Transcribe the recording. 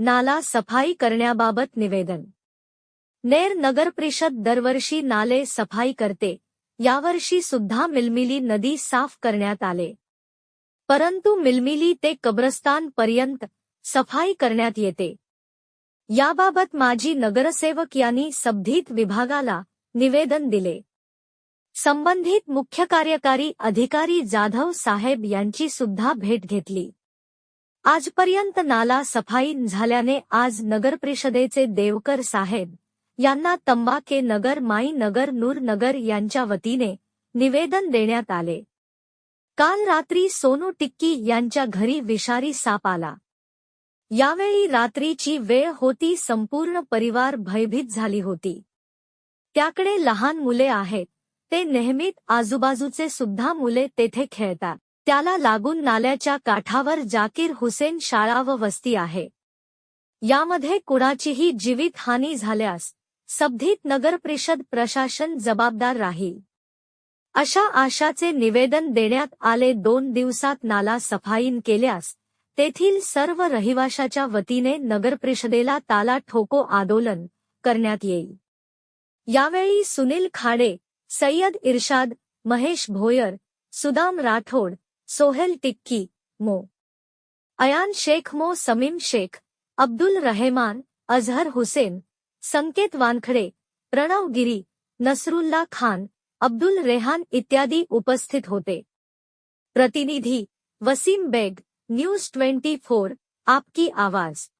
नाला सफाई करण्याबाबत निवेदन. नेर नगर परिषद दरवर्षी नाले सफाई करते यावर्षी सुद्धा मिलमिली नदी साफ करण्यात आले. परंतु मिलमिली ते कब्रस्तान पर्यंत सफाई करण्यात येते. याबाबत माजी नगरसेवक यांनी सबधीत विभागाला निवेदन दिले. संबंधित मुख्य कार्यकारी अधिकारी जाधव साहेब यांची सुद्धा भेट घेतली. आजपर्यंत नाला सफाई झाल्याने आज नगरपरिषदेचे देवकर साहेब यांना तंबाके नगर माई नगर नूर नगर यांच्या वतीने निवेदन देण्यात आले. काल रात्री सोनू टिक्की यांच्या घरी विषारी साप आला. यावेळी रात्रीची वेळ होती संपूर्ण परिवार भयभीत झाली होती. त्याकडे लहान मुले आहेत ते नेहमीत आजूबाजूचे सुद्धा मुले तेथे खेळतात. त्याला लागून नाल्याच्या काठावर जाकीर हुसेन शाळा व वस्ती आहे. यामध्ये कुणाचीही जीवितहानी झाल्यास सबधीत नगरपरिषद प्रशासन जबाबदार राहील. अशा आशाचे निवेदन देण्यात आले दोन दिवसात नाला सफाईन केल्यास तेथील सर्व रहिवाशाच्या वतीने नगरपरिषदेला ताला ठोको आंदोलन करण्यात येईल. यावेळी सुनील खाडे सय्यद इर्शाद महेश भोयर सुदाम राठोड सोहेल टिक्की, मो. अयान शेख, मो. समीम शेख, अब्दुल रहमान, अजहर हुसैन, संकेत वानखडे, प्रणव गिरी, नसरुल्ला खान, अब्दुल रेहान इत्यादि उपस्थित होते। प्रतिनिधि, Waseem Baig, news twenty four, आपकी आवाज़।